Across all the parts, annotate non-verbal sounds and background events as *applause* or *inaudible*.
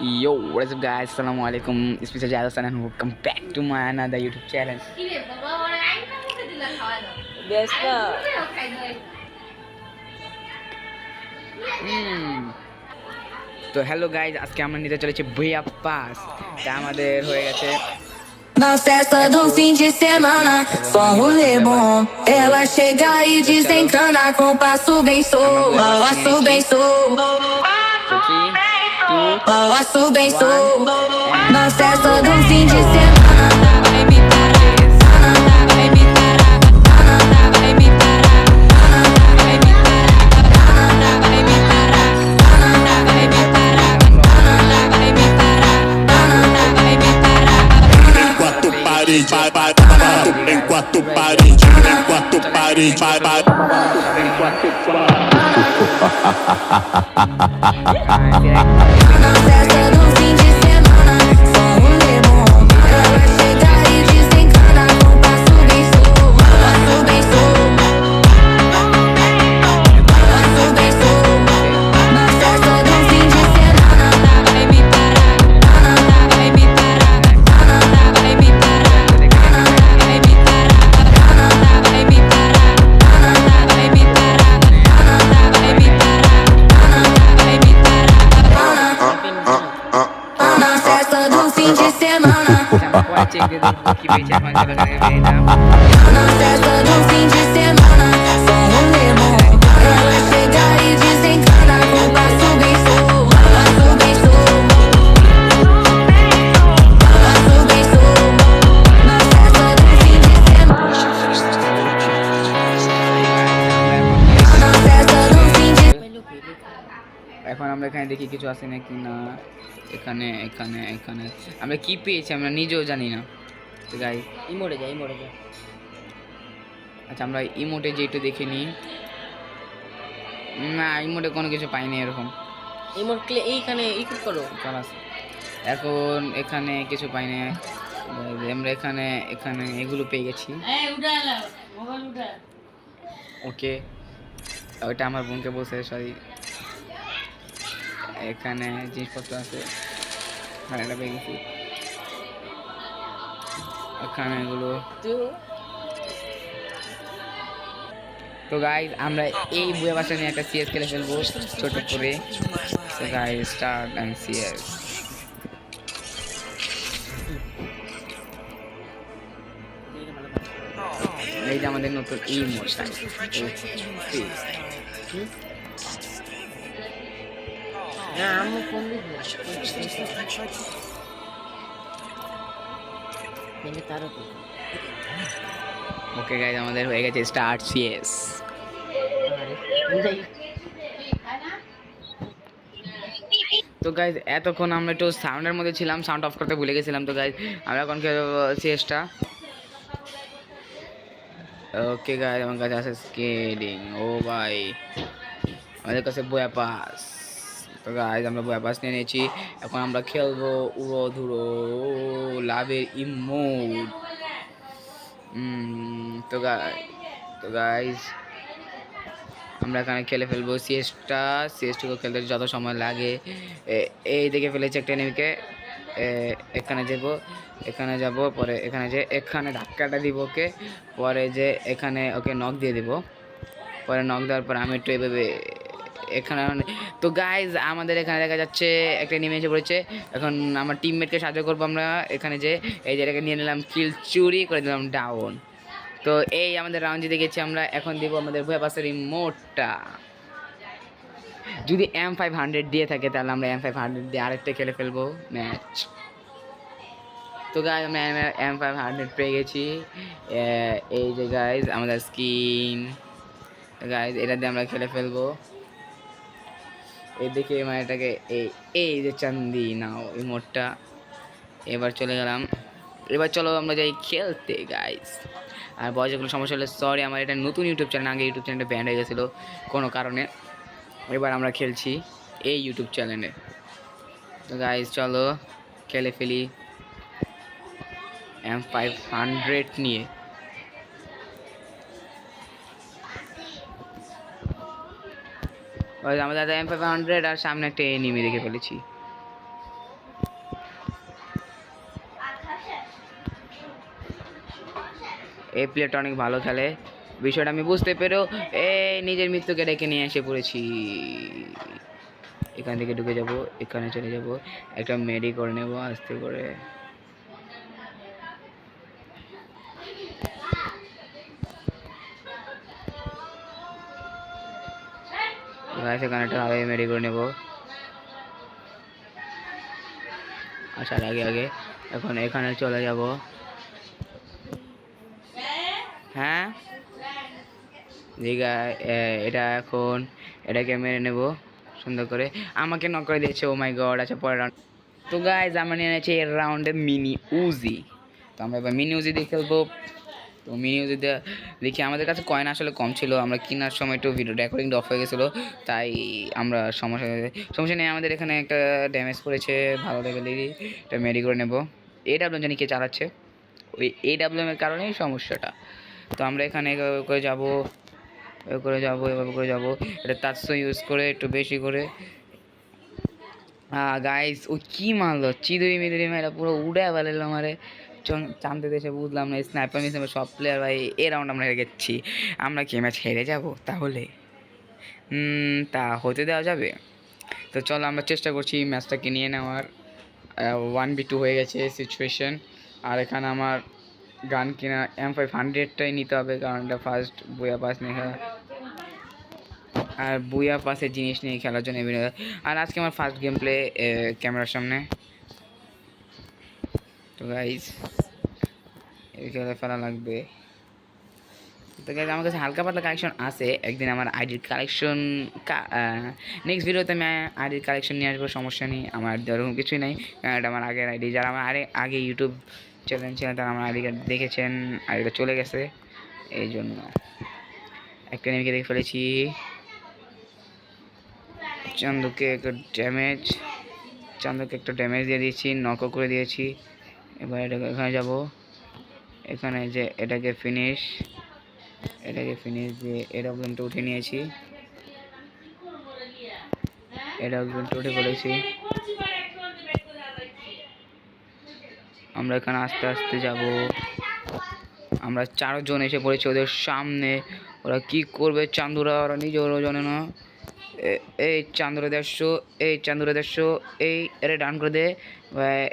Yo, what is up alaikum. Special Jaya Sana welcome back to my another YouTube channel. Hmm. Hello guys, ask your money to tell you to pass. Damn, I did. Na festa do fim de semana, só rolê bom. Ela chega e desencana com passo bem solto. Passo bem solto. Posso bem sou, nossa é só do fim de semana. parede, vai, vai, vai, enquanto parede, enquanto parede, vai, vai, enquanto parede. *laughs* *laughs* I feel like watching good TV channel talaga na yung দেখি কিছু আছে নাকি? না। এখানে এখানে এখানে। আমরা কি পেয়েছি আমরা নিজেও জানি না। তো গাই ইমোড়ে যা ইমোড়ে যা। আচ্ছা আমরা ইমোটে যেটা দেখে নিই। না ইমোটে কোনো কিছু পাইনি এরকম। ইমোট ক্লে এইখানে ই করো। খালাস এখন এখানে কিছু পাইনি আমরা এখানে এখানে এগুলো পেয়ে গেছি। ওকে। ওইটা আমার বোনকে বলছে সরি এখানে জিনিসপত্র আছে। এটা পেয়ে গেছি। এখানে এগুলো। তো গাইজ আমরা এই বইয়ের বাসা নিয়ে একটা সিএস খেলে ফেলব, ছোট করে। তো গাইজ স্টার্ট অ্যান্ড সিএস এই যে আমাদের নতুন ইমোশন ওকে গাইজ আমাদের হয়ে গেছে স্টার্ট সিএস তো গাইজ এতক্ষণ আমরা একটু সাউন্ডের মধ্যে ছিলাম সাউন্ড অফ করতে ভুলে গেছিলাম তো গাইজ আমরা এখন সিএসটা ওকে গাইজ আমার কাছে আছে স্কেটিং ও ভাই আমাদের কাছে বয়া পাস তো গাইজ আমরা বয়া পাস নিয়ে নিয়েছি। এখন আমরা খেলব উড়ো ধুরো লাভের ইমো তো গাই তো গাইজ আমরা এখানে খেলে ফেলব সিএসটা সিএসটুকু খেলতে যত সময় লাগে। এই দিকে ফেলেছি একটা এনিমিকে এখানে যাব এখানে যাব, পরে এখানে যে, এখানে ধাক্কাটা দিব ওকে। পরে যে, এখানে ওকে নখ দিয়ে দিব। পরে নখ দেওয়ার পর আমি একটু এভাবে এখানে মানে- তো গাইজ আমাদের এখানে দেখা যাচ্ছে একটা নেমে এসে পড়েছে। এখন আমার টিমমেটকে সাহায্য করব আমরা এখানে যে, এই জায়গাকে নিয়ে নিলাম কিল চুরি করে দিলাম ডাউন তো এই আমাদের রাউন্ড জিতে গেছি আমরা, এখন দিব আমাদের ভয় পাশের রিমোটটা যদি এম ফাইভ হান্ড্রেড দিয়ে থাকে, তাহলে আমরা এম ফাইভ হান্ড্রেড দিয়ে আরেকটা খেলে ফেলব ম্যাচ তো গাইজ আমরা এম ফাইভ হান্ড্রেড পেয়ে গেছি। এই যে গাইজ আমাদের স্কিন গাইজ এটা দিয়ে আমরা খেলে ফেলব। এদিকে মানে এটাকে এই এই যে চান্দি, নাও এই মোটটা। এবার চলে গেলাম। এবার চলো আমরা যাই খেলতে গাইস আর বয়সে কোনো সমস্যা হলে সরি আমার এটা নতুন ইউটিউব চ্যানেল আগে ইউটিউব চ্যানেলটা ব্যান্ড হয়ে গেছিল কোনো কারণে। এবার আমরা খেলছি এই ইউটিউব চ্যানেলে তো গাইজ চলো, খেলে ফেলি। এম ফাইভ হান্ড্রেড নিয়ে। ওই আমাদের দাদা এম ফাইভ হান্ড্রেড আর সামনে একটা এনিমি দেখে ফেলেছি। এই প্লেয়ারটা অনেক ভালো খেলে। বিষয়টা আমি বুঝতে পেরেও এ নিজের মৃত্যুকে ডেকে নিয়ে এসে পড়েছি। এখান থেকে ঢুকে যাব, এখানে চলে যাব। একটা মেডি করে নেব, আস্তে করে। গাইস এখানে একটা আগে মেডি করে নেব আসার আগে আগে। এখন এখানে চলে যাব। হ্যাঁ? দীঘা এটা এখন, এটাকে মেরে নেব, সুন্দর করে। আমাকে নক করে দিয়েছে ও মাই গড আচ্ছা পরের রাউন্ড তো গাইজ আমরা নিয়ে নিয়েছি এর রাউন্ডে মিনি উজি তো আমরা এবার মিনি উজি দিয়ে খেলব। তো মিনি উজি দিয়ে দেখি আমাদের কাছে কয়েন আসলে কম ছিল, আমরা কেনার সময় একটু ভিডিও রেকর্ডিংটা অফ হয়ে গেছিল, তাই আমরা সমস্যা সমস্যা নেই, আমাদের এখানে একটা ড্যামেজ করেছে, ভালো লেভেলেরই এটা মেরি করে নেব। এ ডাব্লিউ জানি কে চালাচ্ছে। ওই এ ডাব্লিউ এর কারণেই সমস্যাটা। তো আমরা এখানে করে যাব, এভাবে করে যাব, এভাবে করে যাব। এটা তাৎস ইউজ করে, একটু বেশি করে। গাইস ও কি মারলো? চিদুরি মিদুরি মেয়েরা পুরো উড়ে বেলালো আমারে। চান্দে দেশে বুঝলাম না স্নাইপার মিস সব প্লেয়ার ভাই, এ রাউন্ড আমরা হেরে গেছি। আমরা কি ম্যাচ হেরে যাব তাহলে? তা হতে দেওয়া যাবে। তো চলো, আমরা চেষ্টা করছি ম্যাচটাকে নিয়ে নেওয়ার। ওয়ান বি টু হয়ে গেছে সিচুয়েশন আর এখানে আমার গান কিনা এম ফাইভ হান্ড্রেডটাই নিতে হবে, কারণ এটা ফার্স্ট বইয়া পাস নিয়ে খেলা আর বুয়া পাসের জিনিস নিয়ে খেলার জন্য আর আজকে আমার ফার্স্ট গেম প্লে ক্যামেরার সামনে। তো গাইজ এই খেলা ফেলা লাগবে। তো গাইজ আমার কাছে হালকা পাতলা কালেকশন আছে। একদিন আমার আইডির কালেকশন নেক্সট ভিডিওতে আমি আইডির কালেকশন নিয়ে আসব, সমস্যা নেই। আমার এরকম কিছুই নেই। কারণ এটা আমার আগের আইডি যারা আমার আরে, আগে ইউটিউব চ্যানেল ছিল তারা আমার আইডি দেখেছেন আইডিটা চলে গেছে। এই জন্য একটা নেমকে দেখে ফেলেছি। চান্দুকে একটা ড্যামেজ চান্দুকে একটা ড্যামেজ দিয়ে দিয়েছি নকও করে দিয়েছি। এবার এটাকে এখানে যাব। এখানে যে এটাকে ফিনিশ এটাকে ফিনিশ দিয়ে এরোপ্লেনটা উঠে নিয়েছি। এরোপ্লেনটা উঠে পড়েছি। আমরা এখানে আস্তে আস্তে যাব। আমরা চারজন এসে পড়েছি ওদের সামনে। ওরা কি করবে চান্দুরা ওরা নিজেরও জানে না। এই চান্দুরা দেড়শো এই চান্দুরা দেড়শো, এই এরে ডান করে দে।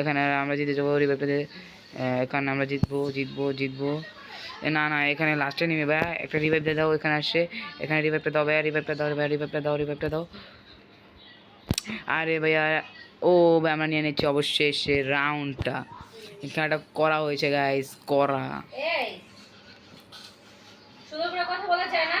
এখানে আমরা জিতে যাব রিভাইভটা দে। এখানে আমরা জিতবো জিতবো জিতবো। না না, এখানে লাস্টে নেমে ভাই একটা রিভাইভ দিয়ে দাও, এখানে আসে। এখানে রিভাইভটা দাও ভাইয়া রিভাইভটা দাও ভাইয়া রিভাইভটা দাও রিভাইভটা দাও। আরে ভাইয়া, ও, ভাই, আমরা নিয়ে নিচ্ছি অবশ্যই সে রাউন্ডটা এখানে একটা করা হয়েছে গাইস করা। করে কথা বলা যায় না।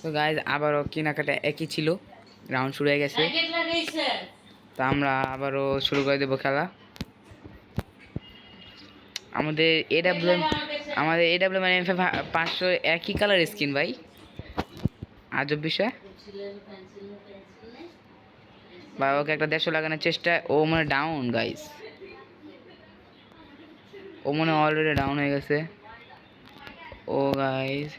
তো গাইজ আবারও কেনাকাটা একই ছিল। রাউন্ড শুরু হয়ে গেছে। তো আমরা আবারও শুরু করে দেবো খেলা। আমাদের এডাব্লিউ আমাদের এডাব্লিউ মানে পাঁচশো একই কালার স্কিন ভাই। আজব বিষয়। বা ওকে একটা দেড়শো লাগানোর চেষ্টা। ও মানে ডাউন গাইস ও মনে অলরেডি ডাউন হয়ে গেছে। ও গাইস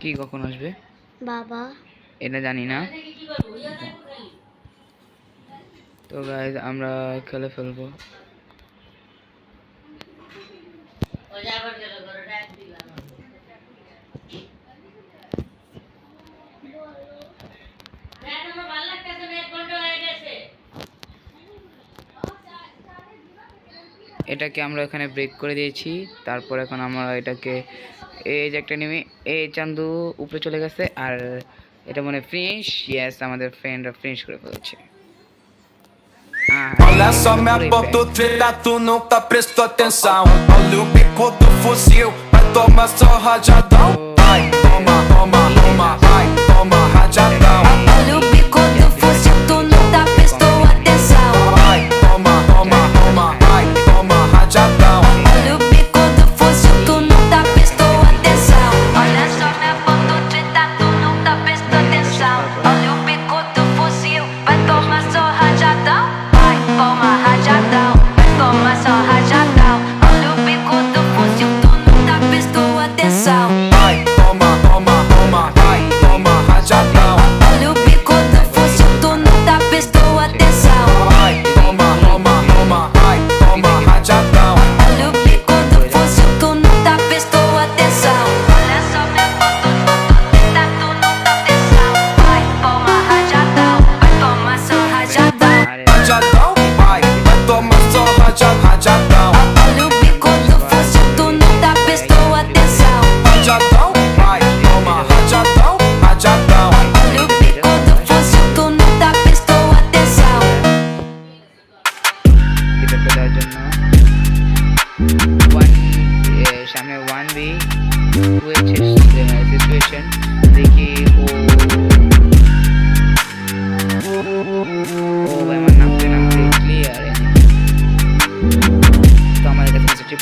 কি কখন আসবে? বাবা। এটা জানি না। তো গাইজ আমরা খেলে ফেলব। এটাকে আমরা এখানে ব্রেক করে দিয়েছি তারপর এখন আমরা এটাকে এই যে একটা নেমে এই চান্দু উপরে চলে গেছে আর এটা মনে ফিনিশ ইয়েস আমাদের ফ্রেন্ডরা ফিনিশ করে ফেলছে Olha só minha fair. treta, tu nunca prestou atenção. Olha o bico do fuzil, vai tomar só rajadão. Vai, toma, toma, toma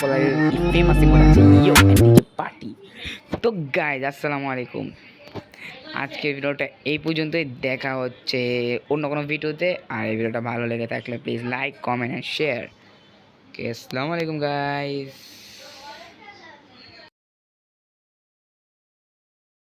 popular famous party তো গাইজ আসসালামু আলাইকুম আজকে ভিডিওটা এই পর্যন্তই। দেখা হচ্ছে অন্য কোনো ভিডিওতে। আর এই ভিডিওটা ভালো লেগে থাকলে please like comment and share okay আসসালামু আলাইকুম গাইজ